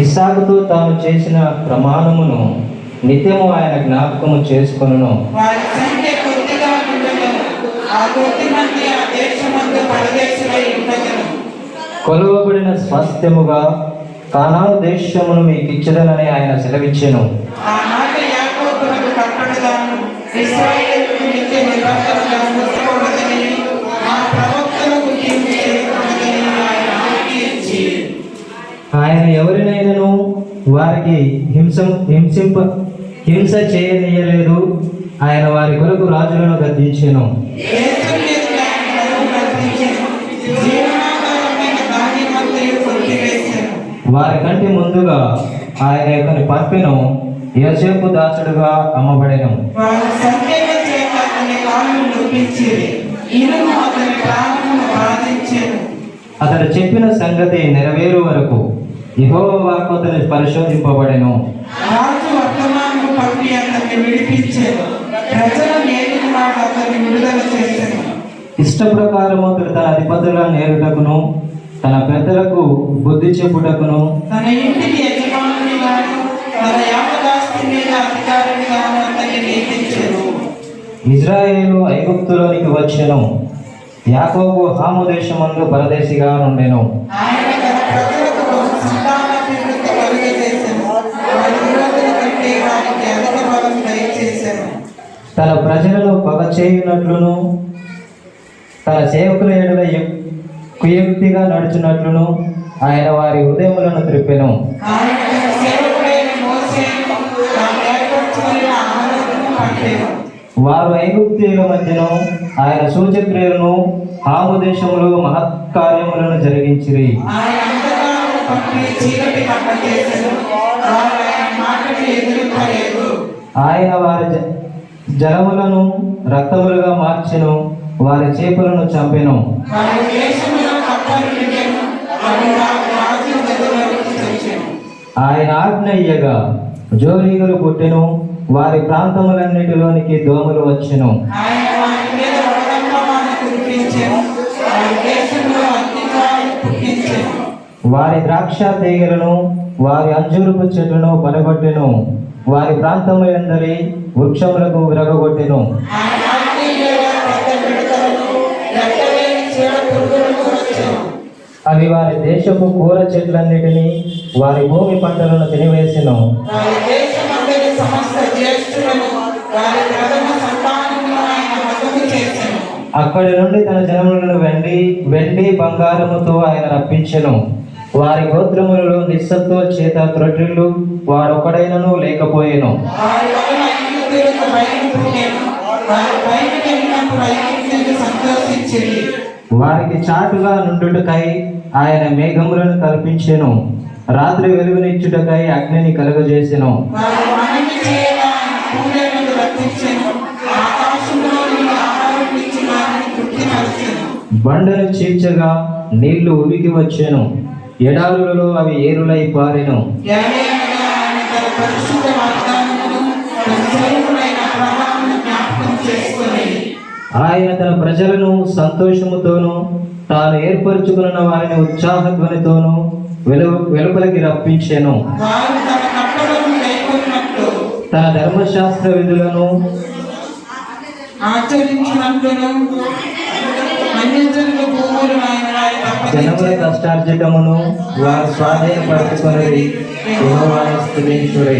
ఇస్సాకుతో తాను చేసిన ప్రమాణమును నిత్యము ఆయన జ్ఞాపకము చేసుకొనును. వారి కొలువబడిన స్వాస్థ్యముగా కానా దేశమును మీకు ఇచ్చదనని ఆయన సెలవిచ్చెను. ఆ నిత్య నిబంధనగాను వారికి హింస హింసింప హింస చేయనీయలేదు. ఆయన వారి కొరకు రాజులను గద్దించెను. వారి కంటే ముందుగా ఆయన యొక్క పంపెను. యోసేపు దాసుడుగా అమ్మబడెను. అతడు చెప్పిన సంగతి నెరవేరు వరకు. యెహోవా వాక్కు అతని పరిశోధింపబడెను రాజు వర్తమానము పంపి అతన్ని. ప్రజల అతన్ని విడుదల చేసెను. ఇష్ట ప్రకారము అతడు తన అధిపతులను నేరుటకును తన పెద్దలకు బుద్ధి చెప్పుటకును తన ఇంటికి యజమానునిగాను తన యావదాస్తి మీద అతన్ని. ఇజ్రాయేలు ఐగుప్తులోనికి వచ్చెను యాకోబు హాము దేశమందు పరదేశిగా నుండెను ఆయన తన ప్రజలను పగ చేయునట్లును తన సేవకుల ఎడల కుయుక్తిగా నడుచున్నట్లును ఆయన వారి హృదయములను త్రిప్పెను. వారు ఐగుప్తీయుల మధ్యను ఆయన సూచక్రియలను హాము దేశంలో మహత్కార్యములను జరిగించిరి. ఆయన. వారు జలములను రక్తములుగా మార్చెను వారి చేపలను చంపెను. ఆయన ఆజ్ఞ ఇయ్యగా జోరీగలు పుట్టెను వారి ప్రాంతములన్నిటిలోనికి దోమలు వచ్చెను. వారి ద్రాక్ష తీగలను వారి అంజూరపు చెట్లను పడగొట్టెను వారి ప్రాంతములందరి వృక్షములకు విరగొట్టెను అవి వారి దేశపు కూర చెట్లన్నిటినీ వారి భూమి పంటలను తినివేసెను. అక్కడి నుండి తన జనములను వెండి వెండి బంగారముతో ఆయన రప్పించెను. వారి గోత్రములలో నిస్సత్వ చేత త్రొట్టిల్లు వారొకడైనను లేకపోయేను. వారికి చాటుగా నుండుటకై ఆయన మేఘములను కల్పించెను. రాత్రి వెలుగునిచ్చుటకై అగ్నిని కలుగజేసెను. బండను చీల్చగా నీళ్ళు ఉరికి వచ్చాను. ఎడారులలో అవి ఏరులై పారెను. ఆయన తన ప్రజలను సంతోషముతోను తాను ఏర్పరచుకున్న వారిని ఉత్సాహధ్వనితోను వెలు వెలుపలికి రప్పించెను. తన ధర్మశాస్త్ర విధులను ఆచరించినట్లును అన్యజనుల భూములు ఆయన వారికి జనముల కష్టార్జితమును వారు స్వాధీనపరచుకునేది యెహోవాను స్తుతించుడి.